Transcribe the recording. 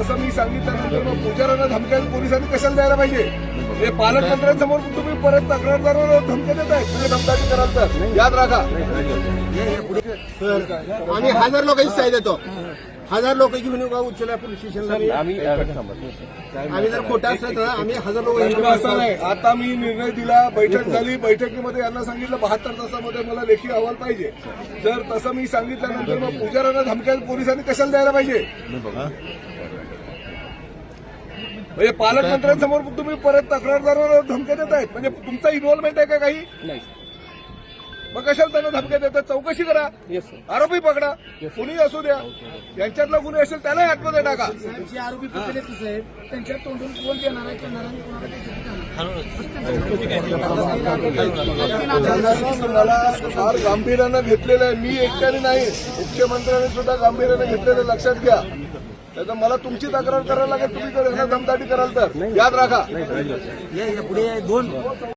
तसं मी सांगितल्यानंतर मग पुजाऱ्यांना धमक्या पोलिसांनी कशाला द्यायला पाहिजे? हे पालकमंत्र्यांसमोर तुम्ही परत तक्रारदारावर धमक्या देत आहेत. म्हणजे धमकाची कराल तर. याद राखा. आम्ही हजार लोकांची साई देतो. हजार लोक घेऊन का उचलल्या पोलीस स्टेशनला? आम्ही आम्ही जर खोटं असलं तर आम्ही हजार लोक असा नाही. आता मी निर्णय दिला बैठक झाली. बैठकीमध्ये यांना सांगितलं बहात्तर तासामध्ये मला लेखी अहवाल पाहिजे. जर तसं मी सांगितल्यानंतर मग पुजाऱ्यांना धमक्या पोलिसांनी कशाला द्यायला पाहिजे? म्हणजे पालकमंत्र्यांसमोर तुम्ही परत तक्रारदारावर धमक्या देत आहेत. म्हणजे तुमचा इन्व्हॉल्वमेंट आहे का काही? नाही. मग कशाला त्यांना धमक्या देतात चौकशी करा. येस आरोपी पकडा. कुणी असू द्या. यांच्यातला गुन्हे असेल त्यालाही आतमध्ये टाका. जे आरोपी पकडले ते साहेब त्यांच्या तोंडून कोण देणार आहे मला फार गांभीर्यानं घेतलेलं आहे. मी एकट्याने नाही. मुख्यमंत्र्यांनी सुद्धा गांभीर्यानं घेतलेलं लक्षात घ्या. त्याचं मला तुमची तक्रार करायला लागेल तुम्ही दमदाटी कराल तर. याद राखा. पुढे दोन